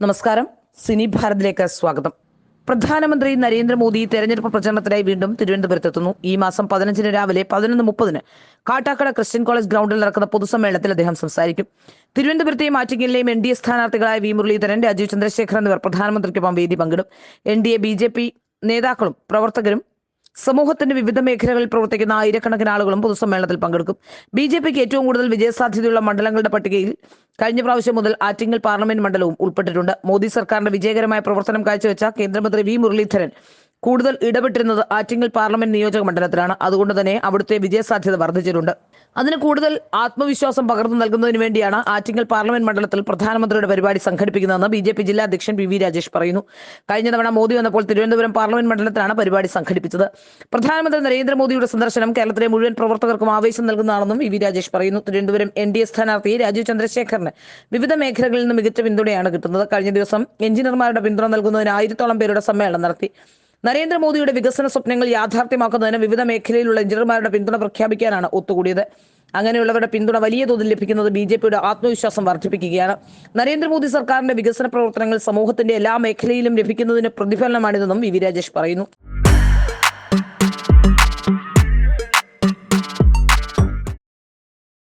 നമസ്കാരം. സിനി ഭാരതിലേക്ക് സ്വാഗതം. പ്രധാനമന്ത്രി നരേന്ദ്രമോദി തെരഞ്ഞെടുപ്പ് പ്രചരണത്തിനായി വീണ്ടും തിരുവനന്തപുരത്തെത്തുന്നു. ഈ മാസം പതിനഞ്ചിന് രാവിലെ പതിനൊന്ന് മുപ്പതിന് കാട്ടാക്കട ക്രിസ്ത്യൻ കോളേജ് ഗ്രൗണ്ടിൽ നടക്കുന്ന പൊതുസമ്മേളനത്തിൽ അദ്ദേഹം സംസാരിക്കും. തിരുവനന്തപുരത്തെയും ആറ്റിങ്ങലിലെയും എൻ ഡി എ സ്ഥാനാർത്ഥികളായ വി മുരളീധരൻ രാജീവ് ചന്ദ്രശേഖർ എന്നിവർ പ്രധാനമന്ത്രിക്കൊപ്പം വേദി പങ്കിടും. N D A B J P നേതാക്കളും പ്രവർത്തകരും സമൂഹത്തിന്റെ വിവിധ മേഖലകളിൽ പ്രവർത്തിക്കുന്ന ആയിരക്കണക്കിന് ആളുകളും പൊതുസമ്മേളനത്തിൽ പങ്കെടുക്കും. ബി ജെ പിക്ക് ഏറ്റവും കൂടുതൽ വിജയസാധ്യതയുള്ള മണ്ഡലങ്ങളുടെ പട്ടികയിൽ കഴിഞ്ഞ പ്രാവശ്യം മുതൽ ആറ്റിങ്ങൽ പാർലമെന്റ് മണ്ഡലവും ഉൾപ്പെട്ടിട്ടുണ്ട്. മോദി സർക്കാരിന്റെ വിജയകരമായ പ്രവർത്തനം കാഴ്ചവെച്ച കേന്ദ്രമന്ത്രി വി മുരളീധരൻ കൂടുതൽ ഇടപെട്ടിരുന്നത് ആറ്റിങ്ങൽ പാർലമെന്റ് നിയോജക മണ്ഡലത്തിലാണ്. അതുകൊണ്ട് തന്നെ അവിടുത്തെ വിജയസാധ്യത വർദ്ധിച്ചിട്ടുണ്ട്. അതിന് കൂടുതൽ ആത്മവിശ്വാസം പകർന്നു നൽകുന്നതിന് വേണ്ടിയാണ് ആറ്റിങ്ങൽ പാർലമെന്റ് മണ്ഡലത്തിൽ പ്രധാനമന്ത്രിയുടെ പരിപാടി സംഘടിപ്പിക്കുന്നതെന്ന് ബി ജെ പി ജില്ലാ അധ്യക്ഷൻ പി വി രാജേഷ് പറയുന്നു. കഴിഞ്ഞ തവണ മോദി വന്നപ്പോൾ തിരുവനന്തപുരം പാർലമെന്റ് മണ്ഡലത്തിലാണ് പരിപാടി സംഘടിപ്പിച്ചത്. പ്രധാനമന്ത്രി നരേന്ദ്രമോദിയുടെ സന്ദർശനം കേരളത്തിലെ മുഴുവൻ പ്രവർത്തകർക്കും ആവേശം നൽകുന്നതാണെന്നും വി വി രാജേഷ് പറയുന്നു. തിരുവനന്തപുരം എൻ ഡി എ സ്ഥാനാർത്ഥി രാജീവ് ചന്ദ്രശേഖറിന് വിവിധ മേഖലകളിൽ നിന്ന് മികച്ച പിന്തുണയാണ് കിട്ടുന്നത്. കഴിഞ്ഞ ദിവസം എഞ്ചിനീയർമാരുടെ പിന്തുണ നൽകുന്നതിന് ആയിരത്തോളം പേരുടെ സമ്മേളനം നടത്തി. നരേന്ദ്രമോദിയുടെ വികസന സ്വപ്നങ്ങൾ യാഥാർത്ഥ്യമാക്കുന്നതിന് വിവിധ മേഖലയിലുള്ള എഞ്ചിനീയർമാരുടെ പിന്തുണ പ്രഖ്യാപിക്കാനാണ് ഒത്തുകൂടിയത്. അങ്ങനെയുള്ളവരുടെ പിന്തുണ വലിയ തോതിൽ ലഭിക്കുന്നത് ബി ജെ പിയുടെ ആത്മവിശ്വാസം വർദ്ധിപ്പിക്കുകയാണ്. നരേന്ദ്രമോദി സർക്കാരിന്റെ വികസന പ്രവർത്തനങ്ങൾ സമൂഹത്തിന്റെ എല്ലാ മേഖലയിലും ലഭിക്കുന്നതിന് പ്രതിഫലനമാണിതെന്നും വി വി രാജേഷ് പറയുന്നു.